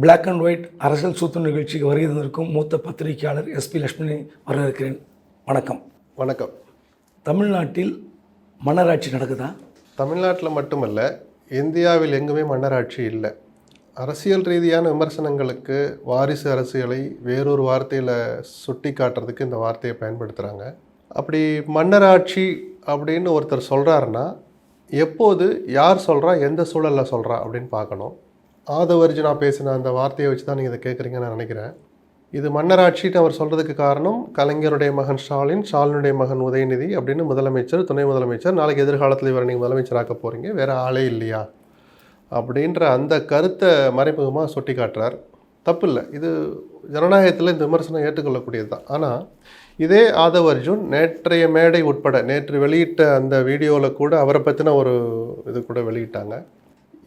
Black and white அரசியல் சூத்து நிகழ்ச்சிக்கு வருகை தந்திருக்கும் மூத்த பத்திரிகையாளர் எஸ்பி லட்சுமணி வரவேற்கிறேன். வணக்கம். வணக்கம். தமிழ்நாட்டில் மன்னராட்சி நடக்குதா? தமிழ்நாட்டில் மட்டுமல்ல இந்தியாவில் எங்குமே மன்னராட்சி இல்லை. அரசியல் ரீதியான விமர்சனங்களுக்கு வாரிசு அரசியலை வேறொரு வார்த்தையில் சுட்டி காட்டுறதுக்கு இந்த வார்த்தையை பயன்படுத்துகிறாங்க அப்படி மன்னராட்சி அப்படின்னு ஒருத்தர் சொல்கிறாருன்னா எப்போது யார் சொல்கிறா எந்த சூழலில் சொல்கிறா அப்படின்னு பார்க்கணும். ஆதவர்ஜுனா பேசின அந்த வார்த்தையை வச்சு தான் நீங்கள் இதை கேட்குறீங்கன்னு நான் நினைக்கிறேன். இது மன்னராட்சின்னு அவர் சொல்கிறதுக்கு காரணம் கலைஞருடைய மகன் ஸ்டாலின் ஸ்டாலினுடைய மகன் உதயநிதி அப்படின்னு முதலமைச்சர் துணை முதலமைச்சர் நாளைக்கு எதிர்காலத்தில் இவரை நீங்கள் முதலமைச்சராக்க போகிறீங்க வேறு ஆளே இல்லையா? அப்படின்ற அந்த கருத்தை மறைமுகமாக சுட்டி காட்டுறார் தப்பு இல்லை இது ஜனநாயகத்தில் இந்த விமர்சனம் ஏற்றுக்கொள்ளக்கூடியது தான். ஆனால் இதே ஆதவ் அர்ஜுன் நேற்றைய மேடை உட்பட நேற்று வெளியிட்ட அந்த வீடியோவில் கூட அவரை பற்றின ஒரு இது கூட வெளியிட்டாங்க.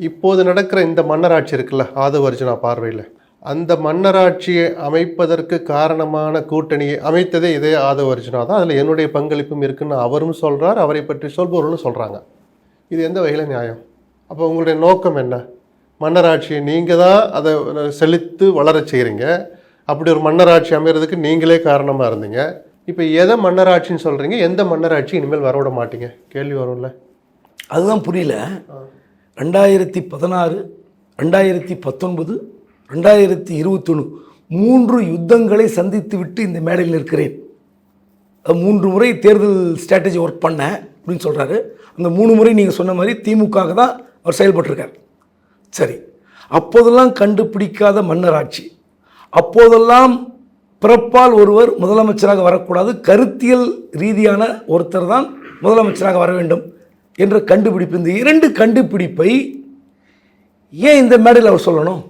இப்போது நடக்கிற இந்த மன்னராட்சி இருக்குல்ல ஆதவ் அர்ஜுனா பார்வையில். அந்த மன்னராட்சியை அமைப்பதற்கு காரணமான கூட்டணியை அமைத்ததே இதே ஆதவ் அர்ஜுனா தான். அதில் என்னுடைய பங்களிப்பும் இருக்குன்னு அவரும் சொல்கிறார் அவரை பற்றி சொல்பவர்களும் சொல்கிறாங்க இது எந்த வகையில் நியாயம்? அப்போ உங்களுடைய நோக்கம் என்ன? மன்னராட்சியை நீங்கள் தான் அதை செழித்து வளரச் செய்கிறீங்க அப்படி ஒரு மன்னராட்சி அமைகிறதுக்கு நீங்களே காரணமாக இருந்தீங்க. இப்போ எதை மன்னராட்சின்னு சொல்கிறீங்க எந்த மன்னராட்சி இனிமேல் வரவிட மாட்டீங்க? கேள்வி வரும்ல. அதுதான் புரியல. ரெண்டாயிரத்தி பதினாறு ரெண்டாயிரத்தி பத்தொன்பது ரெண்டாயிரத்தி இருபத்தொன்று மூன்று யுத்தங்களை சந்தித்து விட்டு இந்த மேடையில் இருக்கிறேன் மூன்று முறை தேர்தல் ஸ்ட்ராட்டஜி ஒர்க் பண்ணேன் அப்படின்னு சொல்கிறாரு அந்த மூணு முறை நீங்கள் சொன்ன மாதிரி திமுக தான் அவர் செயல்பட்டிருக்கார். சரி அப்போதெல்லாம் கண்டுபிடிக்காத மன்னராட்சி அப்போதெல்லாம் பிறப்பால் ஒருவர் முதலமைச்சராக வரக்கூடாது. கருத்தியல் ரீதியான ஒருத்தர் தான் முதலமைச்சராக வர வேண்டும். என்ற கண்டுபிடிப்பு இந்த இரண்டு கண்டுபிடிப்பை ஏன் இந்த மேடையில் அவர் சொல்லணும்?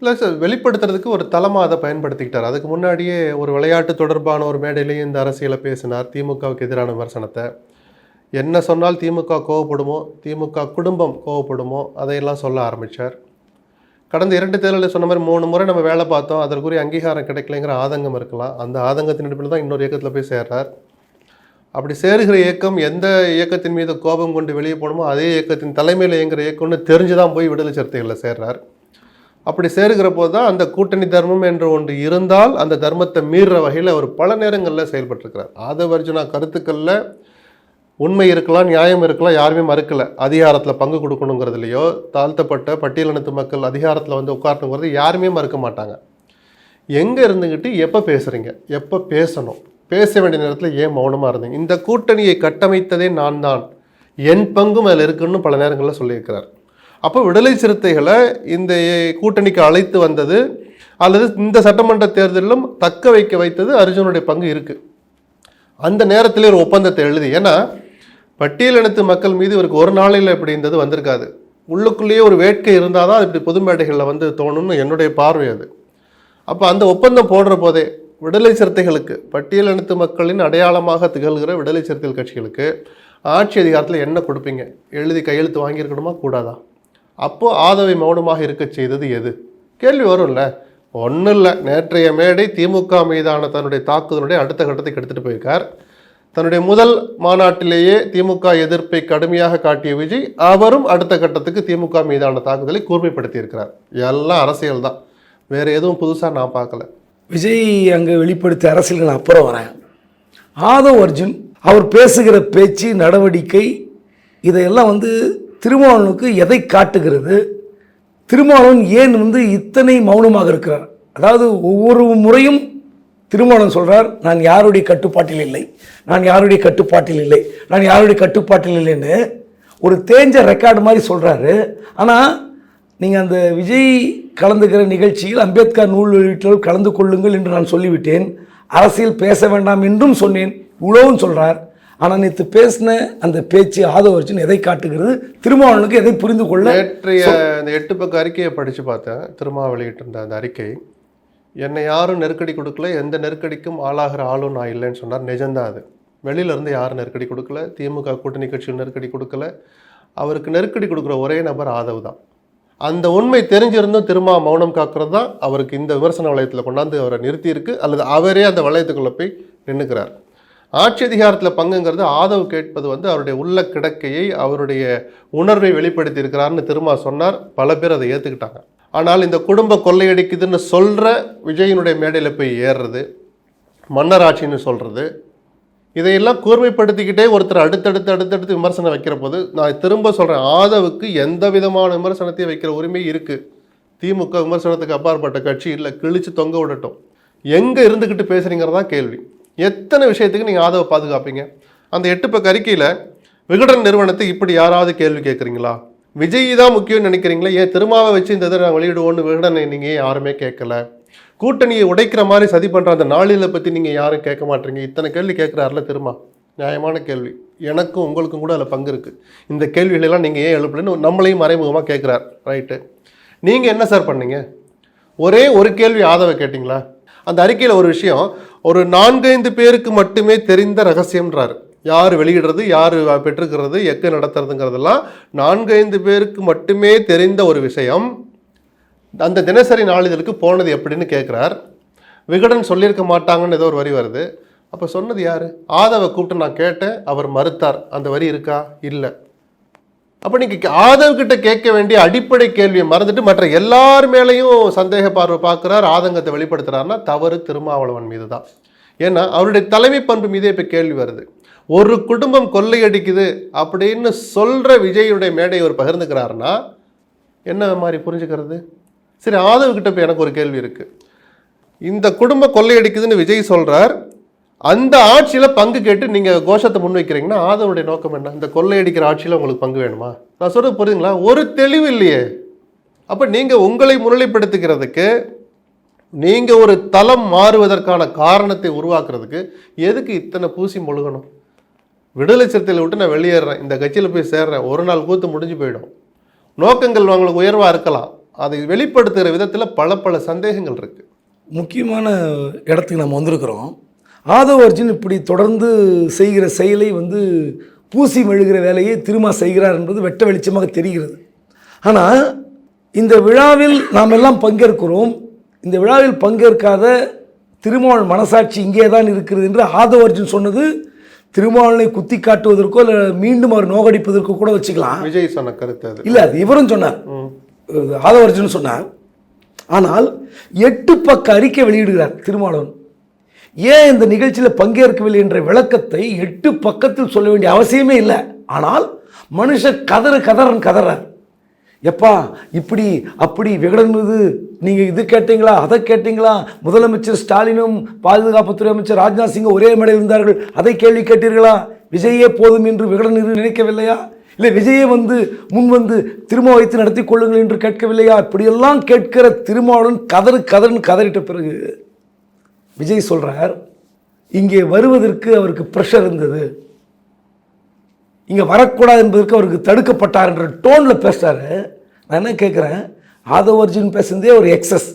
இல்லை சார் வெளிப்படுத்துறதுக்கு ஒரு தளமாக அதை பயன்படுத்திக்கிட்டார். அதுக்கு முன்னாடியே ஒரு விளையாட்டு தொடர்பான ஒரு மேடையிலையும் இந்த அரசியலை பேசினார் திமுகவுக்கு எதிரான விமர்சனத்தை. என்ன சொன்னால் திமுக கோவப்படுமோ திமுக குடும்பம் கோவப்படுமோ அதையெல்லாம் சொல்ல ஆரம்பித்தார் கடந்த இரண்டு தேர்தலில் சொன்ன மாதிரி மூணு முறை நம்ம வேலை பார்த்தோம் அதற்குரிய அங்கீகாரம் கிடைக்கலைங்கிற ஆதங்கம் இருக்கலாம். அந்த ஆதங்கத்தின் அடிப்படையில் தான் இன்னொரு இயக்கத்தில் போய் சேர்றார். அப்படி சேருகிற இயக்கம் எந்த இயக்கத்தின் மீது கோபம் கொண்டு வெளியே போகணுமோ அதே இயக்கத்தின் தலைமையில் இயங்குற இயக்கம்னு தெரிஞ்சு தான் போய் விடுதலை சிறுத்தைகளில் சேர்றார். அப்படி சேருகிற போது தான் அந்த கூட்டணி தர்மம் என்று ஒன்று இருந்தால் அந்த தர்மத்தை மீறுற வகையில் அவர் பல நேரங்களில் செயல்பட்டிருக்கிறார். ஆதவர்ஜுனா கருத்துக்களில் உண்மை இருக்கலாம் நியாயம் இருக்கலாம் யாருமே மறுக்கலை. அதிகாரத்தில் பங்கு கொடுக்கணுங்கிறதுலையோ தாழ்த்தப்பட்ட பட்டியலினத்து மக்கள் அதிகாரத்தில் வந்து உட்காரணுங்கிறது யாருமே மறுக்க மாட்டாங்க. எங்கே இருந்துக்கிட்டு எப்போ பேசுகிறீங்க எப்போ பேசணும்? பேச வேண்டிய நேரத்தில் ஏன் மௌனமாக இருந்தீங்க? இந்த கூட்டணியை கட்டமைத்ததே நான் தான் என் பங்கும் அதில் இருக்குன்னு பல நேரங்களில் சொல்லியிருக்கிறார். அப்போ விடுதலை சிறுத்தைகளை இந்த கூட்டணிக்கு அழைத்து வந்தது அல்லது இந்த சட்டமன்ற தேர்தலிலும் தக்க வைக்க வைத்தது அர்ஜுனுடைய பங்கு இருக்குது அந்த நேரத்திலே ஒரு ஒப்பந்தத்தை எழுதி ஏன்னா பட்டியலினத்து மக்கள் மீது இவருக்கு ஒரு நாளில் இப்படி இருந்தது வந்திருக்காது. உள்ளுக்குள்ளேயே ஒரு வேட்கை இருந்தால் தான் அது இப்படி பொது மேடைகளில் வந்து தோணும்னு என்னுடைய பார்வை அது. அப்போ அந்த ஒப்பந்தம் போடுற போதே விடுதலை சிறுத்தைகளுக்கு பட்டியலினத்து மக்களின் அடையாளமாக திகழ்கிற விடுதலை சிறுத்தைகள் கட்சிகளுக்கு ஆட்சி அதிகாரத்தில் என்ன கொடுப்பீங்க? எழுதி கையெழுத்து வாங்கியிருக்கணுமா? கூடாதா? அப்போது ஆதவை மௌனமாக இருக்கச் செய்தது எது? கேள்வி வரும்ல. ஒன்றும் இல்லை. நேற்றைய மேடை திமுக மீதான தன்னுடைய தாக்குதலுடைய அடுத்த கட்டத்துக்கு எடுத்துகிட்டு போயிருக்கார். தன்னுடைய முதல் மாநாட்டிலேயே திமுக எதிர்ப்பை கடுமையாக காட்டிய விஜய் அவரும் அடுத்த கட்டத்துக்கு திமுக மீதான தாக்குதலை கூர்மைப்படுத்தியிருக்கிறார். எல்லாம் அரசியல் தான் வேறு எதுவும் புதுசாக நான் பார்க்கல. விஜய் அங்கே வெளிப்படுத்த அரசியல் நான் அப்புறம் வரேன். ஆதவ் அர்ஜுன் அவர் பேசுகிற பேச்சு நடவடிக்கை இதையெல்லாம் வந்து திருமாவளவனுக்கு எதை காட்டுகிறது? திருமாவளவன் ஏன் வந்து இத்தனை மௌனமாக இருக்கிறார்? அதாவது ஒவ்வொரு முறையும் திருமாவளவன் சொல்கிறார் நான் யாருடைய கட்டுப்பாட்டில் இல்லை. நான் யாருடைய கட்டுப்பாட்டில் இல்லை. நான் யாருடைய கட்டுப்பாட்டில் இல்லைன்னு ஒரு தேஞ்ச ரெக்கார்டு மாதிரி சொல்கிறாரு ஆனால் நீங்கள் அந்த விஜய் கலந்துக்கிற நிகழ்ச்சியில் அம்பேத்கர் நூல் வெளியீட்டில் கலந்து கொள்ளுங்கள் என்று நான் சொல்லிவிட்டேன். அரசியல் பேச வேண்டாம் என்றும் சொன்னேன். இவ்வளவும் சொல்றார். ஆனால் நேற்று பேசின அந்த பேச்சு ஆதவ அர்ஜுன் எதை காட்டுகிறது? திருமாவளவனுக்கு எதை புரிந்து கொள்ள நேற்றைய இந்த எட்டு பக்க அறிக்கையை படித்து பார்த்தேன். திருமா வெளியிட்டிருந்த அந்த அறிக்கை. என்னை யாரும் நெருக்கடி கொடுக்கல. எந்த நெருக்கடிக்கும் ஆளாகிற ஆளும் நான் இல்லைன்னு சொன்னார். நிஜம்தான் அது. வெளியில இருந்து யாரும் நெருக்கடி கொடுக்கல. திமுக கூட்டணி கட்சிகள் நெருக்கடி கொடுக்கல. அவருக்கு நெருக்கடி கொடுக்குற ஒரே நபர் ஆதவ் தான். அந்த உண்மை தெரிஞ்சிருந்தும் திரும்ப மௌனம் காக்கிறது தான் அவருக்கு இந்த விமர்சன வளையத்தில் கொண்டாந்து அவரை நிறுத்தியிருக்கு. அல்லது அவரே அந்த வளையத்துக்குள்ளே போய் நின்றுக்கிறார் ஆட்சி அதிகாரத்தில் பங்குங்கிறது ஆதவ் கேட்பது வந்து அவருடைய உள்ள கிடக்கையை அவருடைய உணர்வை வெளிப்படுத்தி இருக்கிறார்னு திரும்ப சொன்னார். பல பேர் அதை ஏற்றுக்கிட்டாங்க ஆனால் இந்த குடும்ப கொள்ளையடிக்குதுன்னு சொல்கிற விஜயினுடைய மேடையில் போய் ஏறுறது மன்னராட்சின்னு சொல்கிறது இதையெல்லாம் கூர்மைப்படுத்திக்கிட்டே ஒருத்தர் அடுத்தடுத்து அடுத்தடுத்து விமர்சனம் வைக்கிற போது நான் திரும்ப சொல்கிறேன் ஆதவுக்கு எந்த விதமான விமர்சனத்தையும் வைக்கிற உரிமை இருக்குது திமுக விமர்சனத்துக்கு அப்பாற்பட்ட கட்சி இல்லை கிழிச்சு தொங்க விடட்டும். எங்கே இருந்துக்கிட்டு பேசுகிறீங்கிறது தான் கேள்வி. எத்தனை விஷயத்துக்கு நீங்கள் ஆதவை பாதுகாப்பீங்க? அந்த எட்டு பக்க அறிக்கையில் விகடன் நிறுவனத்தை இப்படி யாராவது கேள்வி கேட்குறீங்களா விஜய் தான் முக்கியம்னு நினைக்கிறீங்களா ஏன் திருமாவை வச்சு இந்த இதை நான் வெளியிடுவோன்னு விகடனை நீங்கள் யாருமே கேட்கல கூட்டணியை உடைக்கிற மாதிரி சதி பண்ணுற அந்த நாளில பற்றி நீங்கள் யாரும் கேட்க மாட்டீங்க. இத்தனை கேள்வி கேட்குறாருல திரும்ப நியாயமான கேள்வி. எனக்கும் உங்களுக்கும் கூட அதில் பங்கு இருக்குது இந்த கேள்விகளெல்லாம் நீங்கள் ஏன் எழுப்பலன்னு நம்மளையும் மறைமுகமாக கேட்குறாரு. ரைட்டு நீங்கள் என்ன சார் பண்ணீங்க? ஒரே ஒரு கேள்வி ஆதவை கேட்டிங்களா? அந்த அறிக்கையில் ஒரு விஷயம் ஒரு நான்கைந்து பேருக்கு மட்டுமே தெரிந்த ரகசியம்ன்றாரு. யார் வெளியிடுறது யார் பெற்றுக்கிறது எக்கு நடத்துறதுங்கிறதெல்லாம் நான்கைந்து பேருக்கு மட்டுமே தெரிந்த ஒரு விஷயம். அந்த தினசரி நாளிதழுக்கு போனது எப்படின்னு கேட்குறார் விகடன் சொல்லியிருக்க மாட்டாங்கன்னு ஏதோ ஒரு வரி வருது. அப்போ சொன்னது யார்? ஆதவை கூப்பிட்டு நான் கேட்டேன் அவர் மறுத்தார். அந்த வரி இருக்கா? இல்லை. அப்போ நீங்கள் ஆதவ்கிட்ட கேட்க வேண்டிய அடிப்படை கேள்வியை மறந்துட்டு மற்ற எல்லார் மேலேயும் சந்தேக பார்வை பார்க்குறார் ஆதங்கத்தை வெளிப்படுத்துறாருன்னா தவறு திருமாவளவன் மீது தான் ஏன்னா அவருடைய தலைமை பண்பு மீதே இப்போ கேள்வி வருது. ஒரு குடும்பம் கொள்ளையடிக்குது அப்படின்னு சொல்கிற விஜயுடைய மேடையை அவர் பகிர்ந்துக்கிறாருன்னா என்ன மாதிரி புரிஞ்சுக்கிறது? சரி ஆதவ் கிட்ட இப்போ எனக்கு ஒரு கேள்வி இருக்குது இந்த குடும்பம் கொள்ளையடிக்குதுன்னு விஜய் சொல்கிறார் அந்த ஆட்சியில் பங்கு கேட்டு நீங்கள் கோஷத்தை முன்வைக்கிறீங்கன்னா ஆதவனுடைய நோக்கம் என்ன? இந்த கொள்ளையடிக்கிற ஆட்சியில் உங்களுக்கு பங்கு வேணுமா? நான் சொல்கிறது புரியுதுங்களா? ஒரு தெளிவு இல்லையே. அப்போ நீங்கள் உங்களை முன்னிலைப்படுத்திக்கிறதுக்கு நீங்கள் ஒரு தளம் மாறுவதற்கான காரணத்தை உருவாக்குறதுக்கு எதுக்கு இத்தனை பூசி முழுகணும்? விடுதலை சிறுத்தையில் விட்டு நான் வெளியேறேன். இந்த கட்சியில் போய் சேர்றேன். ஒரு நாள் கூத்து முடிஞ்சு போயிடும். நோக்கங்கள் உங்களுக்கு உயர்வாக இருக்கலாம். அதை வெளிப்படுத்துகிற விதத்தில் பல பல சந்தேகங்கள் இருக்குது முக்கியமான இடத்துக்கு நம்ம வந்திருக்கிறோம். ஆதவ அர்ஜுன் இப்படி தொடர்ந்து செய்கிற செயலை வந்து பூசி மெழுகிற வேலையை திருமா செய்கிறார் என்பது வெட்ட வெளிச்சமாக தெரிகிறது. ஆனால் இந்த விழாவில் நாம் எல்லாம் பங்கேற்கிறோம். இந்த விழாவில் பங்கேற்காத திருமாவளவன் மனசாட்சி இங்கே தான் இருக்கிறது என்று ஆதவ அர்ஜுன் சொன்னது திருமாவளவனை குத்தி காட்டுவதற்கோ இல்லை மீண்டும் அவர் நோகடிப்பதற்கோ கூட வச்சுக்கலாம். விஜய் சொன்ன கருத்து இல்லை அது இவரும் சொன்னார். ஆதவர்ஜுன்னு சொன்னார். ஆனால் எட்டு பக்க அறிக்கை வெளியிடுகிறார் திருமாவளவன். ஏன் இந்த நிகழ்ச்சியில் பங்கேற்கவில்லை என்ற விளக்கத்தை எட்டு பக்கத்தில் சொல்ல வேண்டிய அவசியமே இல்லை. ஆனால் மனுஷன் கதறு கதறன் கதறார். எப்பா இப்படி அப்படி விகடன் மீது நீங்கள் இது கேட்டீங்களா அதை கேட்டீங்களா? முதலமைச்சர் ஸ்டாலினும் பாதுகாப்புத்துறை அமைச்சர் ராஜ்நாத் சிங் ஒரே மேடையில் இருந்தார்கள். அதை கேள்வி கேட்டீர்களா? விஜயே போதும் என்று விகடன் இது நினைக்கவில்லையா? இல்லை விஜயை வந்து முன் வந்து திரும்ப வைத்து நடத்தி கொள்ளுங்கள் என்று கேட்கவில்லையா? இப்படியெல்லாம் கேட்கிற திருமாவளவன் கதறு கதறுன்னு கதறிட்ட பிறகு விஜய் சொல்கிறார் இங்கே வருவதற்கு அவருக்கு ப்ரெஷர் இருந்தது. இங்கே வரக்கூடாது என்பதற்கு அவருக்கு தடுக்கப்பட்டார் என்ற டோனில் பேசுகிறாரு நான் என்ன கேட்குறேன்? ஆதவ அர்ஜுன் பேசுனதே ஒரு எக்ஸஸ்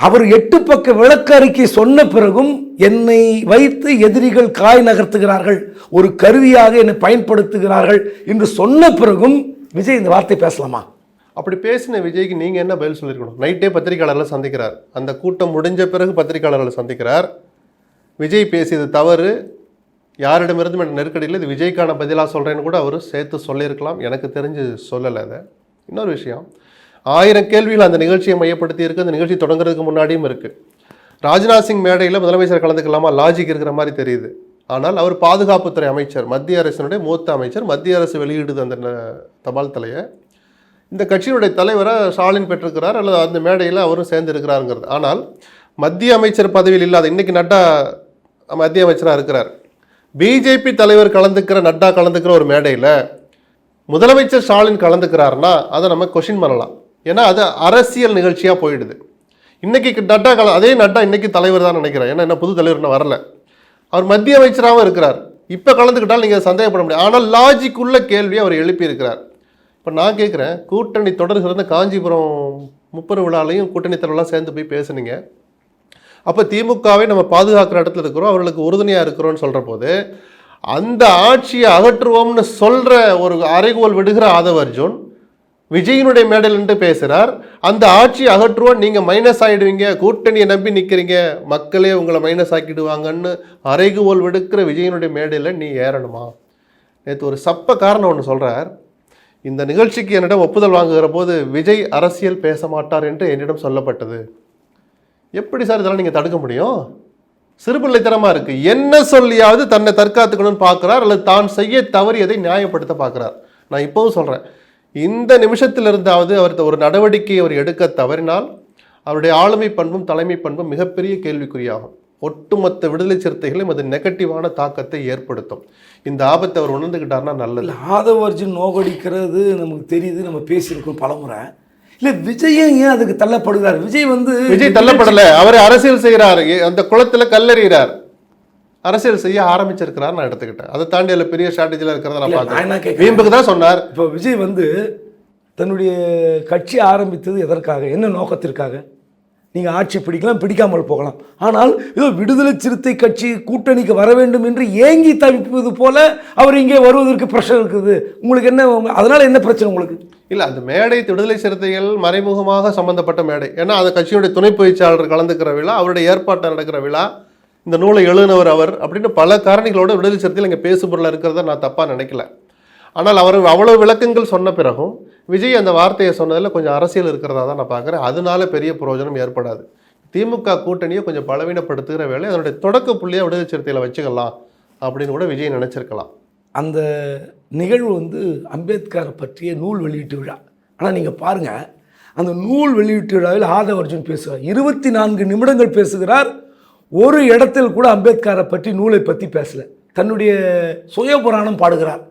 அவர் எட்டு பக்க விளக்க அறிக்கை சொன்ன பிறகும் என்னை வைத்து எதிரிகள் காய் நகர்த்துகிறார்கள் ஒரு கருவியாக என்னை பயன்படுத்துகிறார்கள் என்று சொன்ன பிறகும் விஜய் இந்த வார்த்தை பேசலாமா? அப்படி பேசின விஜய்க்கு நீங்கள் என்ன பதில் சொல்லியிருக்கணும் நைட்டே பத்திரிக்கையாளர்களை சந்திக்கிறார். அந்த கூட்டம் முடிஞ்ச பிறகு பத்திரிக்கையாளர்களை சந்திக்கிறார். விஜய் பேசியது தவறு. யாரிடமிருந்தும் எனக்கு நெருக்கடியில் இது விஜய்க்கான பதிலாக சொல்கிறேன்னு கூட அவர் சேர்த்து சொல்லியிருக்கலாம். எனக்கு தெரிஞ்சு சொல்லலை அதை. இன்னொரு விஷயம் ஆயிரம் கேள்விகள் அந்த நிகழ்ச்சியை மையப்படுத்தி இருக்குது அந்த நிகழ்ச்சி தொடங்குறதுக்கு முன்னாடியும் இருக்குது ராஜ்நாத் சிங் மேடையில் முதலமைச்சர் கலந்துக்கலாமா? லாஜிக் இருக்கிற மாதிரி தெரியுது. ஆனால் அவர் பாதுகாப்புத்துறை அமைச்சர் மத்திய அரசினுடைய மூத்த அமைச்சர் மத்திய அரசு வெளியிடுது அந்த தபால் தலையை. இந்த கட்சியினுடைய தலைவரை ஸ்டாலின் பெற்றிருக்கிறார் அல்லது அந்த மேடையில் அவரும் சேர்ந்து இருக்கிறாருங்கிறது ஆனால் மத்திய அமைச்சர் பதவியில் இல்லாத இன்றைக்கி நட்டா மத்திய அமைச்சராக இருக்கிறார். பிஜேபி தலைவர் கலந்துக்கிற நட்டா கலந்துக்கிற ஒரு மேடையில் முதலமைச்சர் ஸ்டாலின் கலந்துக்கிறாருன்னா அதை நம்ம கொஷின் பண்ணலாம். ஏன்னா அது அரசியல் நிகழ்ச்சியாக போயிடுது. இன்னைக்கு நட்டா கல அதே நட்டா இன்னைக்கு தலைவர் தான் நினைக்கிறேன். ஏன்னா என்ன புது தலைவர் வரல. அவர் மத்திய அமைச்சராகவும் இருக்கிறார். இப்போ கலந்துக்கிட்டால் நீங்கள் சந்தேகப்பட முடியாது. ஆனால் லாஜிக் உள்ள கேள்வியை அவர் எழுப்பியிருக்கிறார். இப்போ நான் கேட்குறேன் கூட்டணி தொடர்கிறது காஞ்சிபுரம் முப்பது விழாலையும் கூட்டணி தலைவரெலாம் சேர்ந்து போய் பேசுனீங்க. அப்போ திமுகவை நம்ம பாதுகாக்கிற இடத்துல இருக்கிறோம் அவர்களுக்கு உறுதுணையாக இருக்கிறோம்னு சொல்கிற போது அந்த ஆட்சியை அகற்றுவோம்னு சொல்கிற ஒரு அறைகோல் விடுகிற ஆதவ அர்ஜுன் விஜயினுடைய மேடையில் என்று பேசுகிறார் அந்த ஆட்சியை அகற்றுவோம் நீங்கள் மைனஸ் ஆகிடுவீங்க கூட்டணியை நம்பி நிற்கிறீங்க மக்களே உங்களை மைனஸ் ஆக்கிடுவாங்கன்னு அரைகுவோல் விடுக்கிற விஜயினுடைய மேடையில் நீ ஏறணுமா? நேற்று ஒரு சப்ப காரணம் ஒன்று சொல்கிறார் இந்த நிகழ்ச்சிக்கு என்னிடம் ஒப்புதல் வாங்குகிற போது விஜய் அரசியல் பேச மாட்டார் என்று என்னிடம் சொல்லப்பட்டது. எப்படி சார் இதெல்லாம் நீங்கள் தடுக்க முடியும்? சிறுபிள்ளைத்தனமாக இருக்குது என்ன சொல்லியாவது தன்னை தற்காத்துக்கணும்னு பார்க்குறார் அல்லது தான் செய்ய தவறியதை நியாயப்படுத்த பார்க்குறார். நான் இப்போவும் சொல்கிறேன் இந்த நிமிஷத்திலிருந்தாவது அவர் ஒரு நடவடிக்கை அவர் எடுக்க தவறினால் அவருடைய ஆளுமை பண்பும் தலைமை பண்பும் மிகப்பெரிய கேள்விக்குறியாகும். ஒட்டுமொத்த விடுதலை சிறுத்தைகளும் அது நெகட்டிவான தாக்கத்தை ஏற்படுத்தும். இந்த ஆபத்தை அவர் உணர்ந்துக்கிட்டார்னா நல்லது. ஆதவ அர்ஜுன் நோகடிக்கிறது நமக்கு தெரியுது நம்ம பேசியிருக்கோம் பலமுறை. இல்லை விஜயும் ஏன் அதுக்கு தள்ளப்படுகிறார்? விஜய் வந்து விஜய் தள்ளப்படல. அவர் அரசியல் செய்கிறார் அந்த குளத்துல கல்லறிகிறார். அரசியல் செய்ய ஆரம்பிச்சிருக்கிறார் நான் எடுத்துக்கிட்டேன். அதை தாண்டி அதுல பெரிய ஸ்ட்ராட்டஜில இருக்கிறத நான் பார்த்தேன்? வீம்புக்கு தான் சொன்னார். இப்போ விஜய் வந்து தன்னுடைய கட்சி ஆரம்பித்தது எதற்காக? என்ன நோக்கத்திற்காக? நீங்கள் ஆட்சி பிடிக்கலாம் பிடிக்காமல் போகலாம். ஆனால் ஏதோ விடுதலை சிறுத்தை கட்சி கூட்டணிக்கு வர வேண்டும் என்று ஏங்கி தவிப்பது போல அவர் இங்கே வருவதற்கு பிரஷர் இருக்குது. உங்களுக்கு என்ன அதனால என்ன பிரச்சனை உங்களுக்கு? இல்ல அந்த மேடை விடுதலை சிறுத்தைகள் மறைமுகமாக சம்பந்தப்பட்ட மேடை. ஏன்னா அந்த கட்சியுடைய துணை பொதுச்சாளர் கலந்துக்கிற விழா அவருடைய ஏற்பாட்டில் நடக்கிற விழா இந்த நூலை எழுதினவர் அவர் அப்படின்னு பல காரணிகளோட விடுதலை சிறுத்தையில் இங்கே பேசுபொருளாக இருக்கிறத நான் தப்பாக நினைக்கல. ஆனால் அவர் அவ்வளோ விளக்கங்கள் சொன்ன பிறகும் விஜய் அந்த வார்த்தையை சொன்னதில் கொஞ்சம் அரசியல் இருக்கிறதா தான் நான் பார்க்குறேன். அதனால பெரிய பிரயோஜனம் ஏற்படாது. திமுக கூட்டணியை கொஞ்சம் பலவீனப்படுத்துகிற வேலை அதனுடைய தொடக்க புள்ளியாக விடுதலை சிறுத்தையில் வச்சுக்கலாம் அப்படின்னு கூட விஜய் நினச்சிருக்கலாம். அந்த நிகழ்வு வந்து அம்பேத்கரை பற்றிய நூல் வெளியீட்டு விழா. ஆனால் நீங்கள் பாருங்கள் அந்த நூல் வெளியீட்டு விழாவில் ஆதவர்ஜுன் பேசுவார் பேசுகிறார். இருபத்தி நான்கு நிமிடங்கள் பேசுகிறார். ஒரு இடத்தில் கூட அம்பேத்கரை பற்றி நூலை பற்றி பேசல. தன்னுடைய சுயபுராணம் பாடுகிறார்.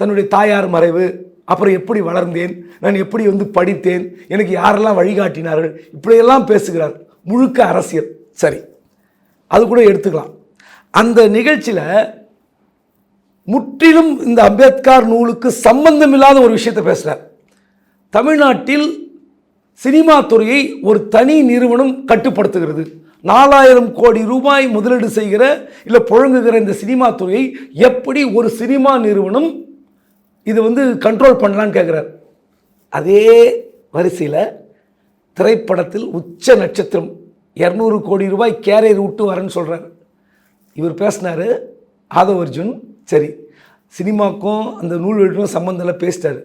தன்னுடைய தாயார் மறைவு அப்புறம் எப்படி வளர்ந்தேன் நான் எப்படி வந்து படித்தேன் எனக்கு யாரெல்லாம் வழிகாட்டினார்கள் இப்படியெல்லாம் பேசுகிறார். முழுக்க அரசியல். சரி அது கூட எடுத்துக்கலாம். அந்த நிகழ்ச்சியில் முற்றிலும் இந்த அம்பேத்கர் நூலுக்கு சம்பந்தமில்லாத ஒரு விஷயத்தை பேசுகிறார் தமிழ்நாட்டில் சினிமா துறையை ஒரு தனி நிறுவனம் கட்டுப்படுத்துகிறது. நாலாயிரம் கோடி ரூபாய் முதலீடு செய்கிற இல்லை புழங்குகிற இந்த சினிமா துறையை எப்படி ஒரு சினிமா நிறுவனம் இது வந்து கண்ட்ரோல் பண்ணலான்னு கேட்குறார் அதே வரிசையில் திரைப்படத்தில் உச்ச நட்சத்திரம் இரநூறு கோடி ரூபாய் கேரியர் விட்டு வரேன்னு சொல்கிறார் இவர் பேசினார் ஆதவ் அர்ஜுன் சரி சினிமாக்கும் அந்த நூல் வெளியிடும் சம்மந்தம் பேசிட்டார். பேசிட்டாரு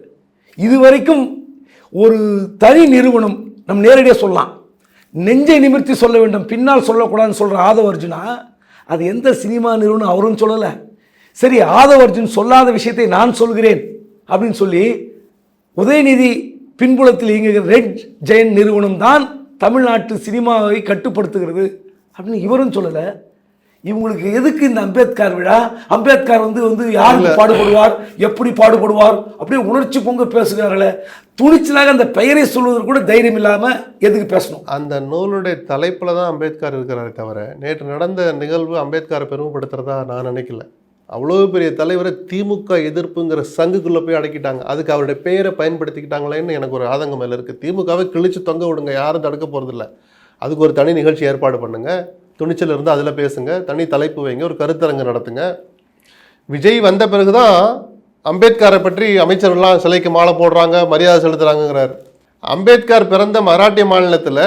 இது வரைக்கும் ஒரு தனி நிறுவனம் நம்ம நேரடியாக சொல்லலாம். நெஞ்சை நிமிர்த்தி சொல்ல வேண்டும். பின்னால் சொல்லக்கூடாதுன்னு சொல்கிற ஆதவ அர்ஜுனா அது எந்த சினிமா நிறுவனம் அவரும் சொல்லலை. சரி ஆதவ அர்ஜுன் சொல்லாத விஷயத்தை நான் சொல்கிறேன் அப்படின்னு சொல்லி உதயநிதி பின்புலத்தில் இயங்குகிற ரெட் ஜெயன் நிறுவனம் தான் தமிழ்நாட்டு சினிமாவை கட்டுப்படுத்துகிறது அப்படின்னு இவரும் சொல்லலை. இவங்களுக்கு எதுக்கு இந்த அம்பேத்கர் விழா? அம்பேத்கர் வந்து வந்து யாருக்கு பாடுபடுவார்? எப்படி பாடுபடுவார்? அப்படியே உணர்ச்சி பொங்க பேசுகிறார்களே. துணிச்சலாக அந்த பெயரை சொல்வதற்கு கூட தைரியம் இல்லாமல் எதுக்கு பேசணும்? அந்த நூலுடைய தலைப்பில் தான் அம்பேத்கர் இருக்கிறாரே தவிர நேற்று நடந்த நிகழ்வு அம்பேத்கரை பெருமைப்படுத்துறதா நான் நினைக்கல. அவ்வளோ பெரிய தலைவரை திமுக எதிர்ப்புங்கிற சங்குக்குள்ளே போய் அடக்கிட்டாங்க. அதுக்கு அவருடைய பெயரை பயன்படுத்திக்கிட்டாங்களேன்னு எனக்கு ஒரு ஆதங்கம் மேலே இருக்குது திமுகவை கிழிச்சு தொங்க விடுங்க யாரும் தடுக்க போகிறதில்ல அதுக்கு ஒரு தனி நிகழ்ச்சி ஏற்பாடு பண்ணுங்க. துணிச்சல் இருந்து அதில் பேசுங்க தனி தலைப்பு வைங்க ஒரு கருத்தரங்கு நடத்துங்க. விஜய் வந்த பிறகுதான் அம்பேத்கரை பற்றி அமைச்சர்கள்லாம் சிலைக்கு மாலை போடுறாங்க மரியாதை செலுத்துறாங்கங்கிறார். அம்பேத்கர் பிறந்த மராட்டிய மாநிலத்தில்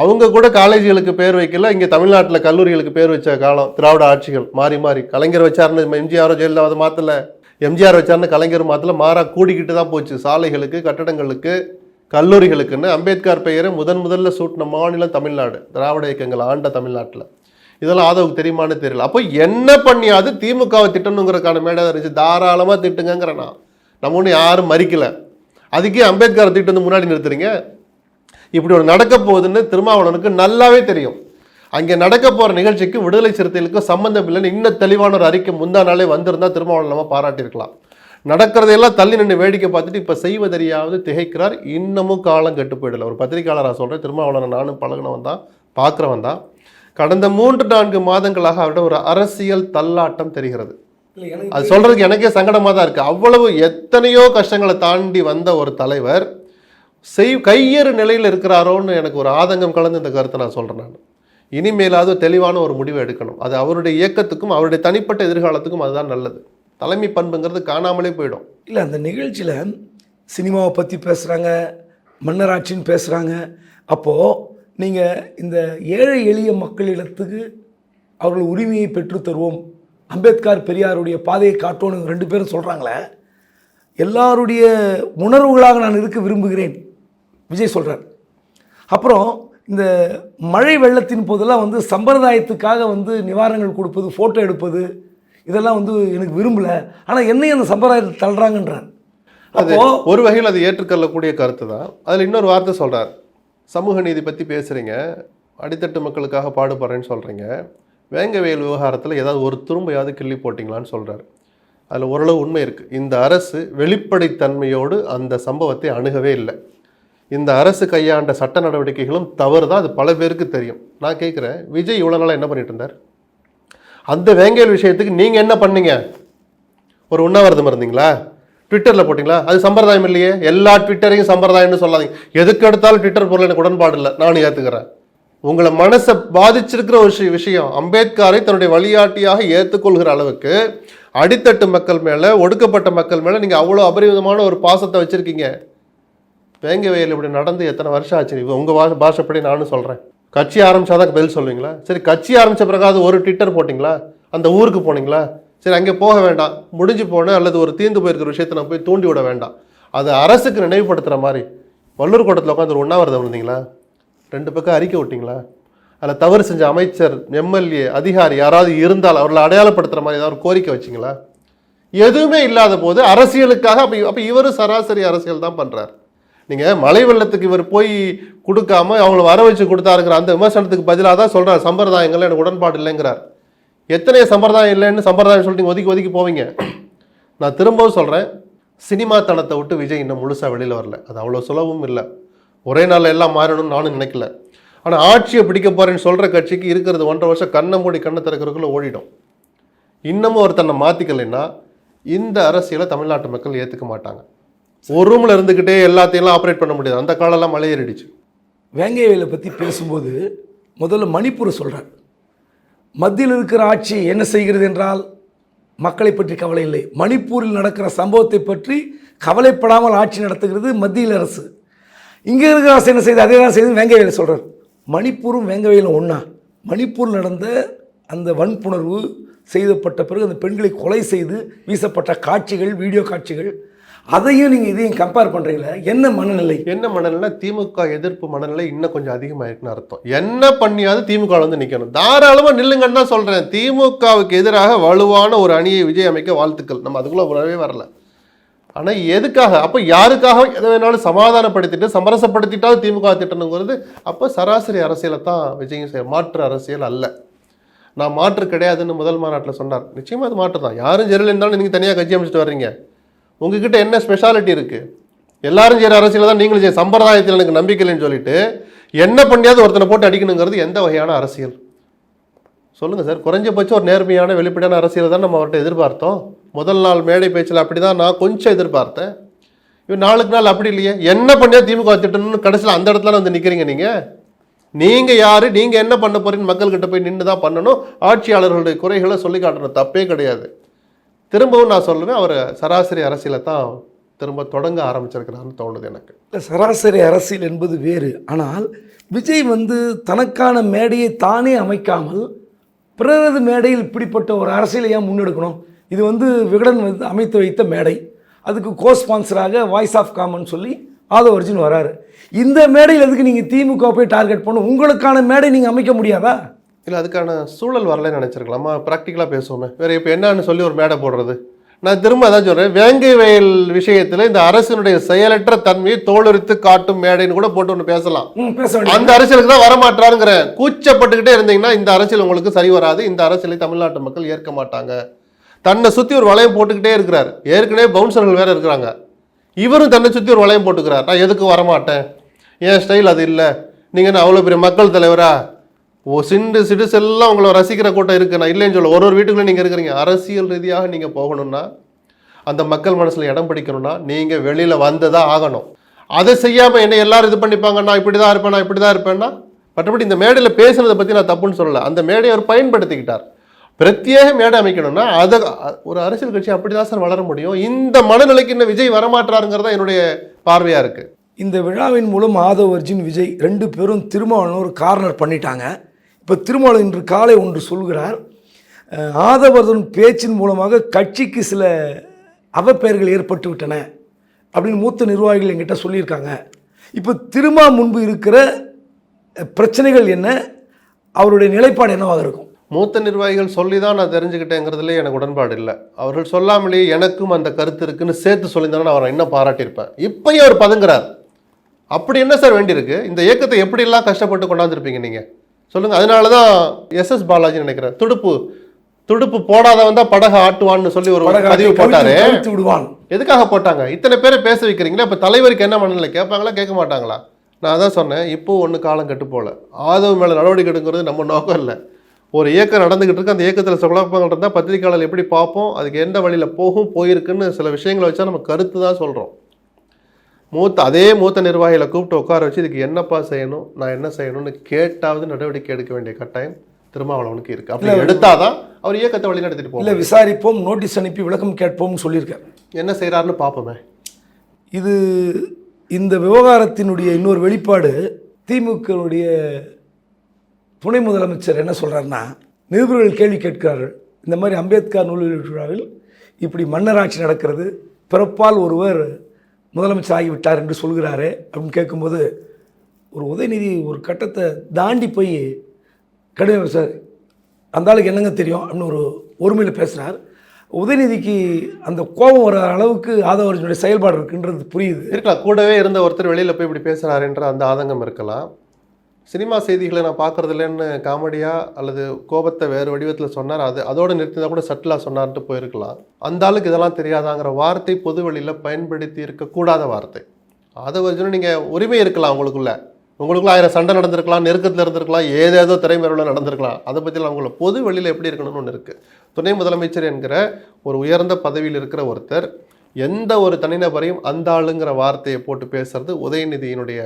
அவங்க கூட காலேஜுகளுக்கு பேர் வைக்கல இங்கே தமிழ்நாட்டில் கல்லூரிகளுக்கு பேர் வச்ச காலம் திராவிட ஆட்சிகள் மாறி மாறி. கலைஞர் வச்சாருன்னு எம்ஜிஆரோ ஜெயலலிதா மாற்றல எம்ஜிஆர் வச்சாருன்னு கலைஞர் மாற்றல மாறா கூடிக்கிட்டு தான் போச்சு. சாலைகளுக்கு கட்டடங்களுக்கு கல்லூரிகளுக்குன்னு அம்பேத்கர் பெயரை முதன் முதல்ல சூட்டின மாநிலம் தமிழ்நாடு திராவிட இயக்கங்கள் ஆண்ட தமிழ்நாட்டில். இதெல்லாம் ஆதவுக்கு தெரியுமான்னு தெரியல. அப்போ என்ன பண்ணியாவது திமுகவை திட்டணுங்கிறக்கான மேடை இருந்துச்சு. தாராளமாக திட்டுங்கிற நான். நம்ம ஒன்றும் யாரும் மறிக்கல. அதுக்கே அம்பேத்கரை திட்டு வந்து முன்னாடி நிறுத்துறீங்க. இப்படி ஒரு நடக்க போகுதுன்னு திருமாவளவனுக்கு நல்லாவே தெரியும். அங்கே நடக்க போகிற நிகழ்ச்சிக்கு விடுதலை சிறுத்தைகளுக்கும் சம்மந்தம் இல்லைன்னு இன்னும் தெளிவான ஒரு அறிக்கை முந்தா நாளே வந்திருந்தால் திருமாவளவன் நம்ம பாராட்டியிருக்கலாம். நடக்கிறதையெல்லாம் தள்ளி நின்று வேடிக்கை பார்த்துட்டு இப்போ செய்வதறியாவது திகைக்கிறார். இன்னமும் காலம் கெட்டு போயிடல. ஒரு பத்திரிக்கையாளராக சொல்கிறேன் திருமாவளவன் நானும் பழகினவன் தான் பார்க்குறவன் தான். கடந்த மூன்று நான்கு மாதங்களாக அவரிடம் ஒரு அரசியல் தள்ளாட்டம் தெரிகிறது. அது சொல்றதுக்கு எனக்கே சங்கடமா தான் இருக்கு. அவ்வளவு எத்தனையோ கஷ்டங்களை தாண்டி வந்த ஒரு தலைவர் செய் கையேறு நிலையில் இருக்கிறாரோன்னு எனக்கு ஒரு ஆதங்கம் கலந்து இந்த கருத்தை நான் சொல்றேன் நான். இனிமேலாவது தெளிவான ஒரு முடிவை எடுக்கணும். அது அவருடைய இயக்கத்துக்கும் அவருடைய தனிப்பட்ட எதிர்காலத்துக்கும் அதுதான் நல்லது. தலைமை பண்புங்கிறது காணாமலே போயிடும். இல்லை அந்த நிகழ்ச்சியில் சினிமாவை பற்றி பேசுகிறாங்க மன்னராட்சின்னு பேசுகிறாங்க அப்போது நீங்கள் இந்த ஏழை எளிய மக்களிடத்துக்கு அவர்கள் உரிமையை பெற்றுத்தருவோம் அம்பேத்கர் பெரியாருடைய பாதையை காட்டணும் ரெண்டு பேரும் சொல்கிறாங்களே எல்லாருடைய உணர்வுகளாக நான் இருக்க விரும்புகிறேன் விஜய் சொல்கிறார் அப்புறம் இந்த மழை வெள்ளத்தின் போதெல்லாம் வந்து சம்பிரதாயத்துக்காக வந்து நிவாரணங்கள் கொடுப்பது ஃபோட்டோ எடுப்பது இதெல்லாம் வந்து எனக்கு விரும்பல. ஆனால் என்னையும் அந்த சம்பிரதாயத்தை தள்ளுறாங்கன்றார். அது ஒரு வகையில் அது ஏற்றுக்கொள்ளக்கூடிய கருத்து தான். அதில் இன்னொரு வார்த்தை சொல்றார். சமூக நீதி பற்றி பேசுறீங்க. அடித்தட்டு மக்களுக்காக பாடுபடுறேன்னு சொல்றீங்க. வேங்கவேல் விவகாரத்தில் ஏதாவது ஒரு துரும்பையாவது கிள்ளி போட்டிங்களான்னு சொல்றாரு. அதில் ஓரளவு உண்மை இருக்கு. இந்த அரசு வெளிப்படைத்தன்மையோடு அந்த சம்பவத்தை அணுகவே இல்லை. இந்த அரசு கையாண்ட சட்ட நடவடிக்கைகளும் தவறு தான் அது பல பேருக்கு தெரியும். நான் கேட்குறேன் விஜய் இவ்வளோ நாளாக என்ன பண்ணிட்டு இருந்தார்? அந்த வேங்கையல் விஷயத்துக்கு நீங்கள் என்ன பண்ணீங்க? ஒரு உண்ணாவிரதம் இருந்தீங்களா? ட்விட்டரில் போட்டிங்களா? அது சம்பிரதாயம் இல்லையே? எல்லா ட்விட்டரையும் சம்பிரதாயம்னு சொல்லாதீங்க. எதுக்கு எடுத்தாலும் ட்விட்டர் பொருள் எனக்கு உடன்பாடு இல்லை. நானும் ஏற்றுக்கிறேன் உங்களை மனசை பாதிச்சிருக்கிற ஒரு விஷயம். அம்பேத்கரை தன்னுடைய வழிகாட்டியாக ஏற்றுக்கொள்கிற அளவுக்கு அடித்தட்டு மக்கள் மேலே ஒடுக்கப்பட்ட மக்கள் மேலே நீங்கள் அவ்வளோ அபரிவிதமான ஒரு பாசத்தை வச்சுருக்கீங்க. வேங்க வயல் இப்படி நடந்து எத்தனை வருஷம் ஆச்சு? உங்கள் பாஷை பாஷைப்படி நானும் சொல்கிறேன் கட்சி ஆரம்பிச்சாதான் பதில் சொல்லுவீங்களா சரி கட்சி ஆரம்பித்த பிறகாவது ஒரு ட்விட்டர் போட்டிங்களா? அந்த ஊருக்கு போனீங்களா? சரி அங்கே போக வேண்டாம். முடிஞ்சு போன அல்லது ஒரு தீர்ந்து போயிருக்கிற விஷயத்தை நான் போய் தூண்டி விட வேண்டாம். அது அரசுக்கு நினைவுபடுத்துகிற மாதிரி வல்லூர் கோட்டத்தில் உட்காந்து ஒரு உண்ணாவிரதம் இருந்தீங்களா? ரெண்டு பக்கம் அறிக்கை விட்டிங்களா? அதில் தவறு செஞ்ச அமைச்சர் எம்எல்ஏ அதிகாரி யாராவது இருந்தால் அவர்களை அடையாளப்படுத்துகிற மாதிரி ஏதாவது ஒரு கோரிக்கை வச்சிங்களா? எதுவுமே இல்லாத போது அரசியலுக்காக அப்போ அப்போ இவரும் சராசரி அரசியல் தான் பண்ணுறார் நீங்கள் மலை வெள்ளத்துக்கு இவர் போய் கொடுக்காம அவங்கள வர வச்சு கொடுத்தாருங்கிற அந்த விமர்சனத்துக்கு பதிலாக தான் சொல்கிறார் சம்பிரதாயங்கள் எனக்கு உடன்பாடு இல்லைங்கிறார். எத்தனை சம்பிரதாயம் இல்லைன்னு சம்பிரதாயம் சொல்லிட்டு ஒதுக்கி ஒதுக்கி போவீங்க. நான் திரும்பவும் சொல்கிறேன் சினிமா தனத்தை விட்டு விஜய் இன்னும் முழுசாக வெளியில் வரல. அது அவ்வளோ சுலபமும் இல்லை. ஒரே நாளில் எல்லாம் மாறணும்னு நானும் நினைக்கல. ஆனால் ஆட்சியை பிடிக்க போகிறேன்னு சொல்கிற கட்சிக்கு இருக்கிறது ஒன்றரை வருஷம் கண்ணை மூடி கண்ணை திறக்கிறதுக்குள்ள ஓடிடும். இன்னமும் அவர் தன்னை மாற்றிக்கலைன்னா இந்த அரசியலை தமிழ்நாட்டு மக்கள் ஏற்றுக்க மாட்டாங்க. ஒரு ரூமில் இருந்துக்கிட்டே எல்லாத்தையும் ஆப்ரேட் பண்ண முடியாது. அந்த காலம்லாம் மலையேறிடுச்சு வேங்கைவேலை பற்றி பேசும்போது முதல்ல மணிப்பூரை சொல்கிறார் மத்தியில் இருக்கிற ஆட்சி என்ன செய்கிறது என்றால் மக்களை பற்றி கவலை இல்லை. மணிப்பூரில் நடக்கிற சம்பவத்தை பற்றி கவலைப்படாமல் ஆட்சி நடத்துகிறது மத்தியில் அரசு. இங்கே இருக்கிற அரசு என்ன செய்யுது அதே தான் செய்து வேங்கைவேலை சொல்கிறார் மணிப்பூரும் வேங்கவேலும் ஒன்றா மணிப்பூர் நடந்த அந்த வன்புணர்வு செய்யப்பட்ட பிறகு அந்த பெண்களை கொலை செய்து வீசப்பட்ட காட்சிகள் வீடியோ காட்சிகள் அதையும் நீங்கள் இதையும் கம்பேர் பண்ணுறீங்களே என்ன மனநிலை? என்ன மனநிலை திமுக எதிர்ப்பு மனநிலை இன்னும் கொஞ்சம் அதிகமாயிருக்குன்னு அர்த்தம். என்ன பண்ணியாவது திமுக வந்து நிக்கணும். தாராளமா நில்லுங்கன்னு தான் சொல்றேன். திமுகவுக்கு எதிராக வலுவான ஒரு அணியை விஜய் அமைக்க வாழ்த்துக்கள். நம்ம அதுக்குள்ள வரவே வரல. ஆனா எதுக்காக? அப்ப யாருக்காக எதை வேணாலும் சமாதானப்படுத்திட்டு சமரசப்படுத்திட்டாவது திமுக திட்டணுங்கிறது அப்ப சராசரி அரசியலை தான் விஜயும் செய்ய மாற்று அரசியல் அல்ல. நான் மாற்று கிடையாதுன்னு முதல் மாநாட்டில் சொன்னார். நிச்சயமா அது மாற்று தான். யாரும் ஜெரில் இருந்தாலும் நீங்க தனியாக கட்சி அமைச்சிட்டு வர்றீங்க. உங்ககிட்ட என்ன ஸ்பெஷாலிட்டி இருக்குது எல்லாரும் செய்கிற அரசியல தான் நீங்களும் செய்ய சம்பிரதாயத்தில் எனக்கு நம்பிக்கை இல்லைன்னு சொல்லிட்டு என்ன பண்ணியாவது ஒருத்தனை போட்டு அடிக்கணுங்கிறது எந்த வகையான அரசியல்? சொல்லுங்கள் சார். குறைஞ்சபட்சம் ஒரு நேர்மையான வெளிப்படையான அரசியல் தான் நம்ம அவர்கிட்ட எதிர்பார்த்தோம். முதல் நாள் மேடை பேச்சில் அப்படி தான் நான் கொஞ்சம் எதிர்பார்த்தேன். இவன் நாளுக்கு நாள் அப்படி இல்லையே. என்ன பண்ணியா திமுக திட்டணும்னு கடைசியில் அந்த இடத்துல வந்து நிற்கிறீங்க நீங்கள் நீங்கள் யார்? நீங்கள் என்ன பண்ண போகிறீங்கன்னு மக்கள்கிட்ட போய் நின்று தான் பண்ணணும். ஆட்சியாளர்களுடைய குறைகளை சொல்லி காட்டணும் தப்பே கிடையாது. திரும்பவும் நான் சொல்லுவேன் அவர் சராசரி அரசியலை தான் திரும்ப தொடங்க ஆரம்பிச்சிருக்கிறான்னு தோணுது எனக்கு. இல்லை சராசரி அரசியல் என்பது வேறு. ஆனால் விஜய் வந்து தனக்கான மேடையை தானே அமைக்காமல் பிறரது மேடையில் இப்படிப்பட்ட ஒரு அரசியலை ஏன் முன்னெடுக்கணும்? இது வந்து விகடன் வந்து அமைத்து வைத்த மேடை. அதுக்கு கோ ஸ்பான்சராக வாய்ஸ் ஆஃப் காமன் சொல்லி ஆதோ அர்ஜுன் வராரு. இந்த மேடையில் எதுக்கு நீங்கள் திமுக போய் டார்கெட் பண்ணணும்? உங்களுக்கான மேடை நீங்கள் அமைக்க முடியாதா? இல்லை அதுக்கான சூழல் வரலன்னு நினச்சிருக்கலாமா? ப்ராக்டிக்கலாக பேசுவோமே. வேறு இப்போ என்னன்னு சொல்லி ஒரு மேடை போடுறது. நான் திரும்ப அதான் சொல்கிறேன் வேங்கை வயல் விஷயத்தில் இந்த அரசினுடைய செயலற்ற தன்மையை தோலுரித்து காட்டும் மேடைன்னு கூட போட்டு ஒன்று பேசலாம். அந்த அரசியலுக்கு தான் வரமாட்டாருங்கிறேன் கூச்சப்பட்டுக்கிட்டே இருந்தீங்கன்னா இந்த அரசியல் உங்களுக்கு சரி வராது. இந்த அரசியலை தமிழ்நாட்டு மக்கள் ஏற்க மாட்டாங்க. தன்னை சுற்றி ஒரு வளையம் போட்டுக்கிட்டே இருக்கிறார். ஏற்கனவே பவுன்சர்கள் வேற இருக்கிறாங்க. இவரும் தன்னை சுற்றி ஒரு வளையம் போட்டுக்கிறார். நான் எதுக்கு வரமாட்டேன். என் ஸ்டைல் அது இல்லை. நீங்கள் என்ன அவ்வளோ பெரிய மக்கள் தலைவரா? ஓ சிண்டு சிடுசு எல்லாம் உங்களை ரசிக்கிற கூட்டம் இருக்கு. நான் இல்லைன்னு சொல்ல ஒரு ஒரு வீட்டுக்குள்ளே நீங்கள் இருக்கிறீங்க. அரசியல் ரீதியாக நீங்கள் போகணும்னா அந்த மக்கள் மனசில் இடம் பிடிக்கணும்னா நீங்கள் வெளியில் வந்ததாக ஆகணும். அதை செய்யாமல் என்ன எல்லாரும் இது பண்ணிப்பாங்க. நான் இப்படி தான் இருப்பேன் நான் இப்படி தான் இருப்பேன்னா மற்றபடி இந்த மேடையில் பேசுனதை பற்றி நான் தப்புன்னு சொல்லலை. அந்த மேடையை அவர் பயன்படுத்திக்கிட்டார். பிரத்யேக மேடை அமைக்கணும்னா அதை ஒரு அரசியல் கட்சி அப்படி தான் சார் வளர முடியும். இந்த மனநிலைக்கு இன்னும் விஜய் வரமாட்டாருங்கிறதா என்னுடைய பார்வையாக இருக்குது இந்த விழாவின் மூலம் மாதவ் அர்ஜுன் விஜய் ரெண்டு பேரும் திருமாவளவன் ஒரு கார்னர் பண்ணிட்டாங்க. இப்போ திருமாவளவன் இன்று காலை ஒன்று சொல்கிறார் ஆதவர்தன் பேச்சின் மூலமாக கட்சிக்கு சில அவப்பெயர்கள் ஏற்பட்டு விட்டன அப்படின்னு மூத்த நிர்வாகிகள் என்கிட்ட சொல்லியிருக்காங்க. இப்போ திருமா முன்பு இருக்கிற பிரச்சனைகள் என்ன? அவருடைய நிலைப்பாடு என்னவாக இருக்கும்? மூத்த நிர்வாகிகள் சொல்லி தான் நான் தெரிஞ்சுக்கிட்டேங்கிறதுல எனக்கு உடன்பாடு இல்லை. அவர்கள் சொல்லாமலேயே எனக்கும் அந்த கருத்து இருக்குன்னு சேர்த்து சொல்லியிருந்தாலும் நான் அவரை இன்னும் பாராட்டியிருப்பேன் இப்பயும் அவர் பதுங்குறார். அப்படி என்ன சார் வேண்டியிருக்கு? இந்த இயக்கத்தை எப்படியெல்லாம் கஷ்டப்பட்டு கொண்டாந்துருப்பீங்க நீங்கள் சொல்லுங்க. அதனால தான் எஸ்எஸ் பாலாஜி நினைக்கிறேன் துடுப்பு. துடுப்பு போடாதவன் தான் படகு ஆட்டுவான்னு சொல்லி ஒரு பதிவு போட்டாரு. விடுவான். எதுக்காக போட்டாங்க? இத்தனை பேரை பேச வைக்கிறீங்களா? இப்போ தலைவருக்கு என்ன மனநிலை? கேட்பாங்களா? கேட்க மாட்டாங்களா? நான் அதான் சொன்னேன். இப்போ ஒன்றும் காலம் கெட்டு போல. ஆதவ மேலே நடவடிக்கை எடுக்கிறது நம்ம நோக்கம் இல்லை. ஒரு இயக்கம் நடந்துகிட்டு இருக்கு. அந்த இயக்கத்தில் குழப்பங்கள் இருந்தால் பத்திரிக்கையாளர் எப்படி பார்ப்போம்? அதுக்கு எந்த வழியில் போகும் போயிருக்குன்னு சில விஷயங்களை வச்சா நம்ம கருத்து தான் சொல்கிறோம் மூத்த அதே மூத்த நிர்வாகிகளை கூப்பிட்டு உட்கார வச்சு இதுக்கு என்னப்பா செய்யணும் நான் என்ன செய்யணும்னு கேட்டாவது நடவடிக்கை எடுக்க வேண்டிய கட்டாயம் திருமாவளவனுக்கு இருக்கு. அப்படி எடுத்தாதான் அவர் இயக்கத்தை வழி நடத்திட்டு போகும் இல்லை விசாரிப்போம் நோட்டீஸ் அனுப்பி விளக்கம் கேட்போம்னு சொல்லியிருக்காரு. என்ன செய்கிறாருன்னு பார்ப்போமே. இது இந்த விவகாரத்தினுடைய இன்னொரு வெளிப்பாடு திமுகவுடைய துணை முதலமைச்சர் என்ன சொல்றாருன்னா நிருபர்கள் கேள்வி கேட்கிறார்கள். இந்த மாதிரி அம்பேத்கர் நூல் வெளியீட்டு விழாவில் இப்படி மன்னராட்சி நடக்கிறது பிறப்பால் ஒருவர் முதலமைச்சர் ஆகிவிட்டார் என்று சொல்கிறாரு அப்படின்னு கேட்கும்போது ஒரு உதயநிதி ஒரு கட்டத்தை தாண்டி போய் கடுமை சார் அந்த ஆளுக்கு என்னங்க தெரியும் அப்படின்னு ஒரு ஒருமையில் பேசுகிறார் உதயநிதிக்கு அந்த கோபம் வர அளவுக்கு ஆதவர்ஜனுடைய செயல்பாடு இருக்குன்றது புரியுது. இருக்கலாம். கூடவே இருந்த ஒருத்தர் வெளியில் போய் இப்படி பேசுகிறாருன்ற அந்த ஆதங்கம் இருக்கலாம். சினிமா செய்திகளை நான் பார்க்கறது இல்லைன்னு காமெடியாக அல்லது கோபத்தை வேறு வடிவத்தில் சொன்னார்? அது அதோட நிறுத்தினா கூட சட்டிலாக சொன்னார்ட்டு போயிருக்கலாம். அந்த ஆளுக்கு இதெல்லாம் தெரியாதாங்கிற வார்த்தை பொது வெளியில் பயன்படுத்தி இருக்கக்கூடாத வார்த்தை. அதை வச்சுன்னு நீங்கள் உரிமை இருக்கலாம் உங்களுக்குள்ள. உங்களுக்குள்ள ஆயிரம் சண்டை நடந்திருக்கலாம் நெருக்கத்தில் இருந்திருக்கலாம் ஏதேதோ திரைமறைவில் நடந்திருக்கலாம். அதை பற்றிலாம் அவங்கள பொது வெளியில் எப்படி இருக்கணும்னு ஒன்று இருக்குது துணை முதலமைச்சர் என்கிற ஒரு உயர்ந்த பதவியில் இருக்கிற ஒருத்தர் எந்த ஒரு தனிநபரையும் அந்த ஆளுங்கிற வார்த்தையை போட்டு பேசுறது உதயநிதியினுடைய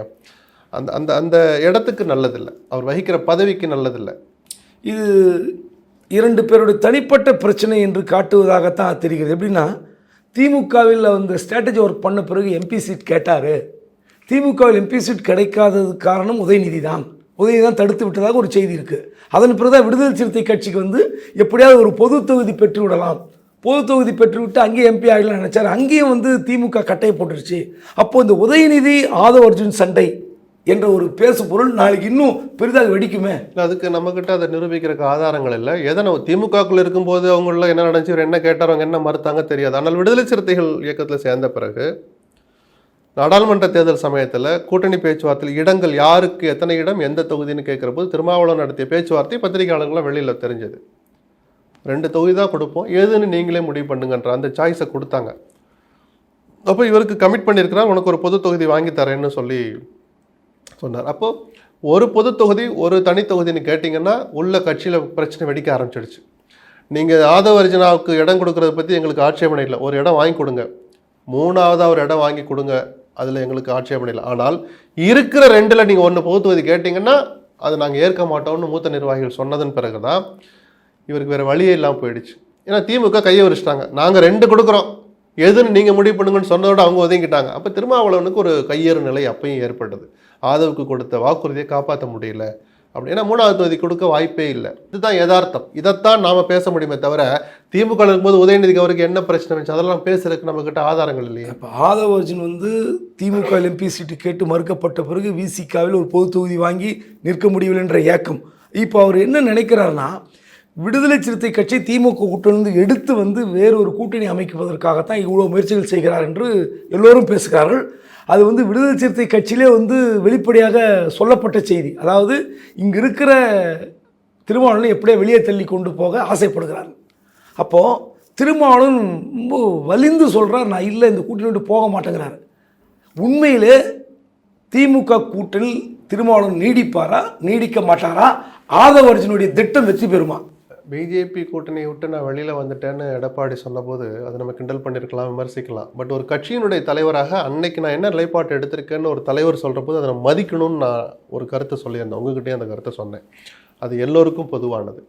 அந்த அந்த அந்த இடத்துக்கு நல்லதில்லை. அவர் வகிக்கிற பதவிக்கு நல்லதில்லை. இது இரண்டு பேருடைய தனிப்பட்ட பிரச்சனை என்று காட்டுவதாகத்தான் தெரிகிறது. எப்படின்னா திமுகவில் அந்த ஸ்ட்ராட்டஜி ஒர்க் பண்ண பிறகு எம்பி சீட் கேட்டார். திமுகவில் எம்பி சீட் கிடைக்காதது காரணம் உதயநிதி தான். உதயநிதி தான் தடுத்து விட்டதாக ஒரு செய்தி இருக்குது அதன் பிறகு தான் விடுதலை சிறுத்தை கட்சிக்கு வந்து எப்படியாவது ஒரு பொது தொகுதி பெற்று விடலாம். பொது தொகுதி பெற்றுவிட்டு அங்கேயே எம்பி ஆகலாம் நினச்சார். அங்கேயும் வந்து திமுக கட்டையை போட்டுருச்சு. அப்போது இந்த உதயநிதி ஆதவ அர்ஜுன் சண்டை என்ற ஒரு பேசு பொருள் நாளைக்கு இன்னும் பெரிதாக வெடிக்குமே? இல்லை அதுக்கு நம்மக்கிட்ட அதை நிரூபிக்கிறதுக்கு ஆதாரங்கள் இல்லை. எதை திமுகக்குள்ள இருக்கும்போது அவங்கள என்ன நடந்துச்சு இவர் என்ன கேட்டார் அவங்க என்ன மறுத்தாங்க தெரியாது. ஆனால் விடுதலை சிறுத்தைகள் இயக்கத்தில் சேர்ந்த பிறகு நாடாளுமன்ற தேர்தல் சமயத்தில் கூட்டணி பேச்சுவார்த்தையில் இடங்கள் யாருக்கு எத்தனை இடம் எந்த தொகுதின்னு கேட்குற போது திருமாவளவன் நடத்திய பேச்சுவார்த்தை பத்திரிகையாளர்களாம் வெளியில் தெரிஞ்சது. ரெண்டு தொகுதி தான் கொடுப்போம். எதுன்னு நீங்களே முடிவு பண்ணுங்கன்ற அந்த சாய்ஸை கொடுத்தாங்க. அப்போ இவருக்கு கமிட் பண்ணியிருக்கிறார் உனக்கு ஒரு பொது தொகுதி வாங்கி தரேன்னு சொல்லி சொன்னார். அப்போது ஒரு பொது தொகுதி ஒரு தனி தொகுதின்னு கேட்டிங்கன்னா உள்ள கட்சியில் பிரச்சனை வெடிக்க ஆரம்பிச்சிடுச்சு. நீங்கள் ஆதவ அர்ஜுனாவுக்கு இடம் கொடுக்கறத பற்றி எங்களுக்கு ஆட்சேபனை இல்லை. ஒரு இடம் வாங்கி கொடுங்க. மூணாவதாக ஒரு இடம் வாங்கி கொடுங்க. அதில் எங்களுக்கு ஆட்சேபனை இல்லை. ஆனால் இருக்கிற ரெண்டில் நீங்கள் ஒன்று பொது தொகுதி கேட்டிங்கன்னா அதை நாங்கள் ஏற்க மாட்டோம்னு மூத்த நிர்வாகிகள் சொன்னதன் பிறகு தான் இவருக்கு வேறு வழியே இல்லாமல் போயிடுச்சு. ஏன்னா திமுக கையை வரிச்சிட்டாங்க. நாங்கள் ரெண்டு கொடுக்குறோம். எதுன்னு நீங்கள் முடிவு பண்ணுங்கன்னு சொன்னதோட அவங்க ஒதுங்கிட்டாங்க. அப்போ திருமாவளவனுக்கு ஒரு கையேறு நிலை அப்பயும் ஏற்பட்டது. ஆதவுக்கு கொடுத்த வாக்குறுதியை காப்பாற்ற முடியல. அப்படி ஏன்னா மூணாவது தொகுதி கொடுக்க வாய்ப்பே இல்லை. இதுதான் யதார்த்தம். இதைத்தான் நாம பேச முடியுமே தவிர திமுக இருக்கும்போது உதயநிதிக்கு அவருக்கு என்ன பிரச்சனை இருந்துச்சு? அதெல்லாம் பேசுறதுக்கு நம்ம கிட்ட ஆதாரங்கள் இல்லையா. இப்போ ஆதவ அர்ஜுன் வந்து திமுக எம்பி சீட்டு கேட்டு மறுக்கப்பட்ட பிறகு விசிகாவில் ஒரு பொது தொகுதி வாங்கி நிற்க முடியவில்லை என்ற ஏக்கம். இப்போ அவர் என்ன நினைக்கிறாருன்னா விடுதலை சிறுத்தை கட்சி திமுக கூட்டணிந்து எடுத்து வந்து வேறு ஒரு கூட்டணி அமைக்குவதற்காகத்தான் இவ்வளோ முயற்சிகள் செய்கிறார் என்று எல்லோரும் பேசுகிறார்கள். அது வந்து விடுதலை சிறுத்தை கட்சியிலே வந்து வெளிப்படையாக சொல்லப்பட்ட செய்தி. அதாவது இங்கே இருக்கிற திருமாவளவனை எப்படியே வெளியே தள்ளி கொண்டு போக ஆசைப்படுகிறார். அப்போது திருமாவளவன் ரொம்ப வலிந்து சொல்கிறார் நான் இல்லை இந்த கூட்டணி போக மாட்டேங்கிறார். உண்மையிலே திமுக கூட்டணி திருமாவளவன் நீடிப்பாரா நீடிக்க மாட்டாரா? ஆதவ அர்ஜுனுடைய திட்டம் வெற்றி பெறுமா? பிஜேபி கூட்டணியை விட்டு நான் வெளியில் வந்துட்டேன்னு எடப்பாடி சொன்னபோது அதை நம்ம கிண்டல் பண்ணியிருக்கலாம் விமர்சிக்கலாம். பட் ஒரு கட்சியினுடைய தலைவராக அன்னைக்கு நான் என்ன நிலைப்பாட்டு எடுத்திருக்கேன்னு ஒரு தலைவர் சொல்கிற போது அதை நான் மதிக்கணும்னு நான் ஒரு கருத்தை சொல்லியிருந்தேன். உங்ககிட்டயும் அந்த கருத்தை சொன்னேன். அது எல்லோருக்கும் பொதுவானது.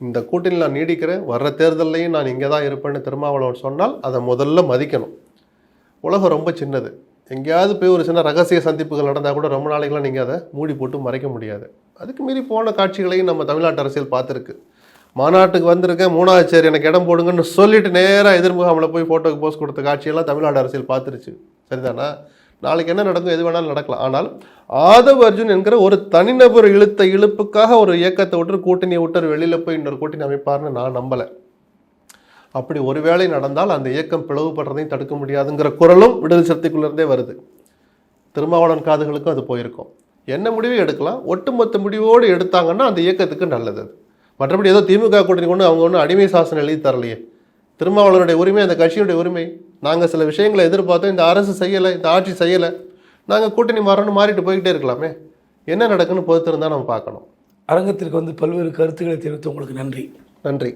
இந்த கூட்டணியில் நான் நீடிக்கிறேன். வர்ற தேர்தல்லையும் நான் இங்கே தான் இருப்பேன்னு திருமாவளவன் சொன்னால் அதை முதல்ல மதிக்கணும். உலகம் ரொம்ப சின்னது. எங்கேயாவது போய் ஒரு சின்ன ரகசிய சந்திப்புகள் நடந்தால் கூட ரொம்ப நாளைக்கெல்லாம் நீங்கள் அதை மூடி போட்டு மறைக்க முடியாது. அதுக்கு மீறி போன காட்சிகளையும் நம்ம தமிழ்நாட்டு அரசியல் பார்த்துருக்கு. மாநாட்டுக்கு வந்திருக்கேன். மூணாவது சரி எனக்கு இடம் போடுங்கன்னு சொல்லிட்டு நேராக எதிர்முகாமில் போய் ஃபோட்டோக்கு போஸ்ட் கொடுத்த காட்சியெல்லாம் தமிழ்நாடு அரசியல் பார்த்துருச்சு. சரிதானா? நாளைக்கு என்ன நடக்கும் எது வேணாலும் நடக்கலாம். ஆனால் ஆதவ் அர்ஜுன் என்கிற ஒரு தனிநபர் இழுத்த இழுப்புக்காக ஒரு இயக்கத்தை விட்டு கூட்டணியை விட்டு வெளியில் போய் இன்னொரு கூட்டணி அமைப்பார்னு நான் நம்பலை. அப்படி ஒருவேளை நடந்தால் அந்த இயக்கம் பிளவுபடுறதையும் தடுக்க முடியாதுங்கிற குரலும் விடுதலை சக்திக்குள்ளேருந்தே வருது. திருமாவளவன் காதுகளுக்கும் அது போயிருக்கும். என்ன முடிவு எடுக்கலாம்? ஒட்டுமொத்த முடிவோடு எடுத்தாங்கன்னா அந்த இயக்கத்துக்கு நல்லது அது. மற்றபடி ஏதோ திமுக கூட்டணி கொண்டு அவங்க ஒன்றும் அடிமை சாசனம் எழுதி தரலையே. திருமாவளவனுடைய உரிமை அந்த கட்சியுடைய உரிமை. நாங்கள் சில விஷயங்களை எதிர்பார்த்தோம் இந்த அரசு செய்யலை இந்த ஆட்சி செய்யலை. நாங்கள் கூட்டணி மாறணும் மாறிட்டு போய்கிட்டே இருக்கலாமே. என்ன நடக்குன்னு பொறுத்திருந்தா நம்ம பார்க்கணும். அரங்கத்திற்கு வந்து பல்வேறு கருத்துக்களை தெரிவித்து உங்களுக்கு நன்றி. நன்றி.